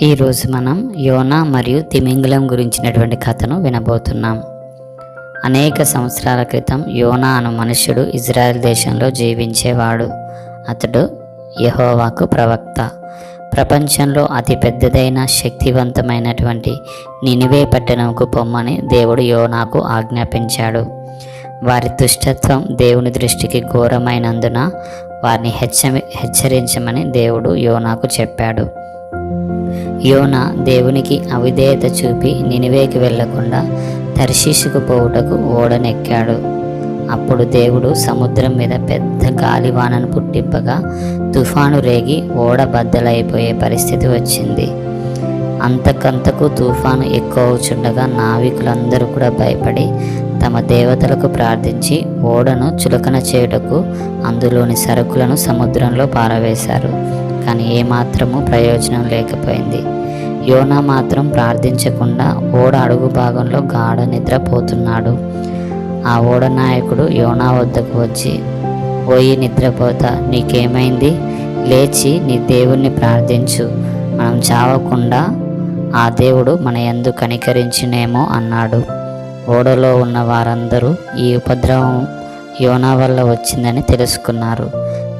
ఈరోజు మనం యోనా మరియు తిమింగలం గురించినటువంటి కథను వినబోతున్నాం. అనేక సంవత్సరాల క్రితం యోనా అను మనుష్యుడు ఇజ్రాయెల్ దేశంలో జీవించేవాడు. అతడు యెహోవాకు ప్రవక్త. ప్రపంచంలో అతి పెద్దదైన శక్తివంతమైనటువంటి నినివే పట్టణంకు పొమ్మని దేవుడు యోనాకు ఆజ్ఞాపించాడు. వారి దుష్టత్వం దేవుని దృష్టికి ఘోరమైనందున వారిని హెచ్చ హెచ్చరించమని దేవుడు యోనాకు చెప్పాడు. యోన దేవునికి అవిధేయత చూపి నినివేకి వెళ్ళకుండా తర్శీసుకు పోవుటకు ఓడనెక్కాడు. అప్పుడు దేవుడు సముద్రం మీద పెద్ద గాలివానను పుట్టింపగా తుఫాను రేగి ఓడ బద్దలైపోయే పరిస్థితి వచ్చింది. అంతకంతకు తుఫాను ఎక్కువ అవుచుండగా నావికులందరూ కూడా భయపడి తమ దేవతలకు ప్రార్థించి ఓడను చులకన చేయుటకు అందులోని సరుకులను సముద్రంలో పారవేశారు. కానీ ఏమాత్రము ప్రయోజనం లేకపోయింది. యోనా మాత్రం ప్రార్థించకుండా ఓడ అడుగు భాగంలో గాఢ నిద్రపోతున్నాడు. ఆ ఓడ నాయకుడు యోనా వద్దకు వచ్చి పోయి నిద్రపోతా నీకేమైంది? లేచి నీ దేవుణ్ణి ప్రార్థించు. మనం చావకుండా ఆ దేవుడు మన ఎందు కనికరించినేమో అన్నాడు. ఓడలో ఉన్న వారందరూ ఈ ఉపద్రవం యోనా వల్ల వచ్చిందని తెలుసుకున్నారు.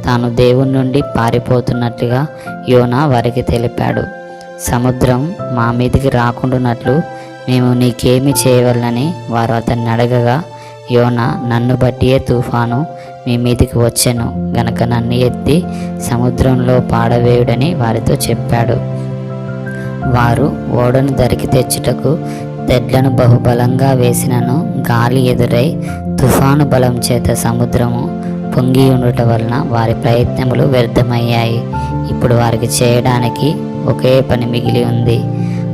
తాను దేవుని నుండి పారిపోతున్నట్లుగా యోనా వారికి తెలిపాడు. సముద్రం మా మీదికి రాకుండానట్లు మేము నీకేమి చేయవలనని వారు అతన్ని అడగగా యోన నన్ను బట్టియే తుఫాను మీ మీదికి వచ్చాను గనక నన్ను ఎత్తి సముద్రంలో పాడవేయుడని వారితో చెప్పాడు. వారు ఓడను దరికి తెచ్చుటకు తెడ్లను బహుబలంగా వేసినను గాలి ఎదురై తుఫాను బలం చేత సముద్రము పొంగి ఉండటం వలన వారి ప్రయత్నములు వ్యర్థమయ్యాయి. ఇప్పుడు వారికి చేయడానికి ఒకే పని మిగిలి ఉంది.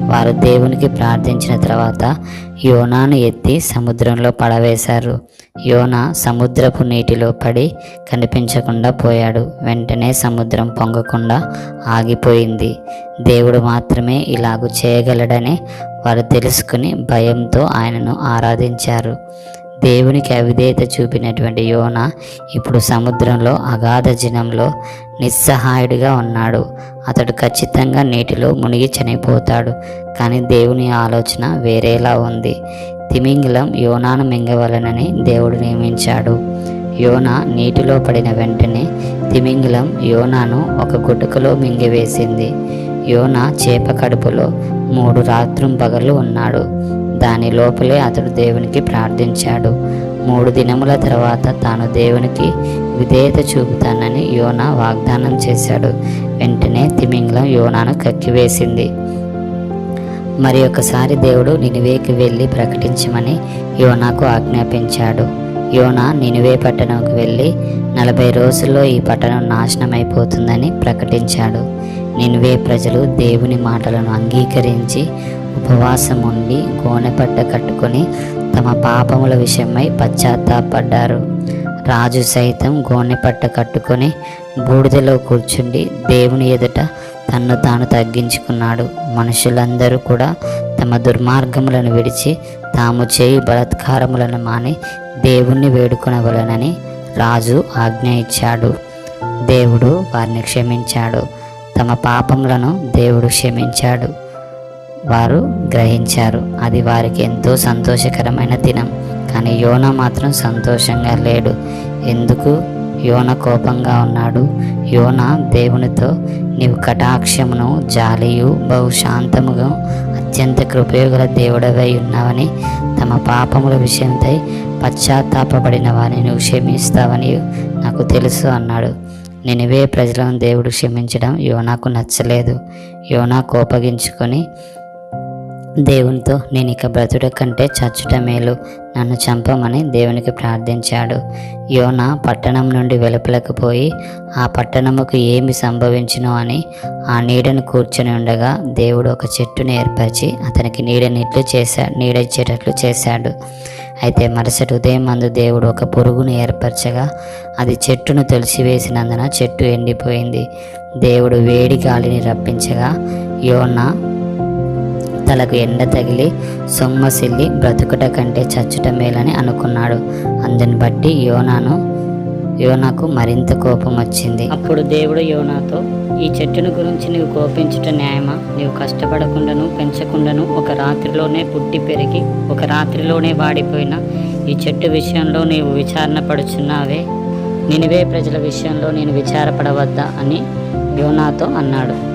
వారు దేవునికి ప్రార్థించిన తర్వాత యోనాను ఎత్తి సముద్రంలో పడవేశారు. యోన సముద్రపు నీటిలో పడి కనిపించకుండా పోయాడు. వెంటనే సముద్రం పొంగకుండా ఆగిపోయింది. దేవుడు మాత్రమే ఇలాగు చేయగలడని వారు తెలుసుకుని భయంతో ఆయనను ఆరాధించారు. దేవునికి అవిధేయత చూపినటువంటి యోన ఇప్పుడు సముద్రంలో అగాధ జనంలో నిస్సహాయుడిగా ఉన్నాడు. అతడు ఖచ్చితంగా నీటిలో మునిగి చనిపోతాడు. కానీ దేవుని ఆలోచన వేరేలా ఉంది. తిమింగిలం యోనాను మింగవలనని దేవుడు నియమించాడు. యోన నీటిలో పడిన వెంటనే తిమింగిలం యోనాను ఒక గుటకలో మింగివేసింది. యోన చేప కడుపులో మూడు రాత్రం పగలు ఉన్నాడు. దాని లోపలే అతడు దేవునికి ప్రార్థించాడు. మూడు దినముల తర్వాత తాను దేవునికి విధేయత చూపుతానని యోనా వాగ్దానం చేశాడు. వెంటనే తిమింగలం యోనాను కక్కివేసింది. మరి ఒకసారి దేవుడు నినివేకి వెళ్ళి ప్రకటించమని యోనాకు ఆజ్ఞాపించాడు. యోనా నినివే పట్టణంకు వెళ్ళి నలభై రోజుల్లో ఈ పట్టణం నాశనమైపోతుందని ప్రకటించాడు. నినివే ప్రజలు దేవుని మాటలను అంగీకరించి ఉపవాసం ఉండి గోనెపట్ట కట్టుకొని తమ పాపముల విషయమై పశ్చాత్తాపడ్డారు. రాజు సైతం గోనెపట్ట కట్టుకొని బూడిదలో కూర్చుండి దేవుని ఎదుట తన్ను తాను తగ్గించుకున్నాడు. మనుషులందరూ కూడా తమ దుర్మార్గములను విడిచి తాము చేయి బలత్కారములను మాని దేవుణ్ణి వేడుకొనవలనని రాజు ఆజ్ఞ ఇచ్చాడు. దేవుడు వారిని క్షమించాడు. తమ పాపములను దేవుడు క్షమించాడు. వారు గ్రహించారు. అది వారికి ఎంతో సంతోషకరమైన దినం. కానీ యోన మాత్రం సంతోషంగా లేడు. ఎందుకు? యోన కోపంగా ఉన్నాడు. యోన దేవునితో నీవు కటాక్షమును జాలియు బహుశాంతముగా అత్యంత కృపయోగల దేవుడవై ఉన్నావని తమ పాపముల విషయంపై పశ్చాత్తాపడిన వారిని నువ్వు క్షమిస్తావని నాకు తెలుసు అన్నాడు. నినివే ప్రజలను దేవుడు క్షమించడం యోనాకు నచ్చలేదు. యోనా కోపగించుకొని దేవునితో నేను ఇక బ్రతుడ కంటే చచ్చుట మేలు నన్ను చంపమని దేవునికి ప్రార్థించాడు. యోన పట్టణం నుండి వెలుపలకు పోయి ఆ పట్టణముకు ఏమి సంభవించినో అని ఆ నీడను కూర్చొని ఉండగా దేవుడు ఒక చెట్టును ఏర్పరిచి అతనికి నీడనిట్లు చేశా నీడచ్చేటట్లు చేశాడు. అయితే మరుసటి ఉదయం మందు దేవుడు ఒక పురుగును ఏర్పరచగా అది చెట్టును తొలిసివేసినందున చెట్టు ఎండిపోయింది. దేవుడు వేడి గాలిని రప్పించగా యోన తలకు ఎండ తగిలి సొమ్మసిల్లి బ్రతుకుట కంటే చచ్చుట మేలని అనుకున్నాడు. అందుని బట్టి యోనాను యోనాకు మరింత కోపం వచ్చింది అప్పుడు దేవుడు యోనాతో ఈ చెట్టును గురించి నీవు కోపించుట న్యాయమా? నీవు కష్టపడకుండాను పెంచకుండాను ఒక రాత్రిలోనే పుట్టి పెరిగి ఒక రాత్రిలోనే వాడిపోయిన ఈ చెట్టు విషయంలో నీవు విచారణ పడుచున్నావే? నినివే ప్రజల విషయంలో నేను విచారపడవద్దా అని యోనాతో అన్నాడు.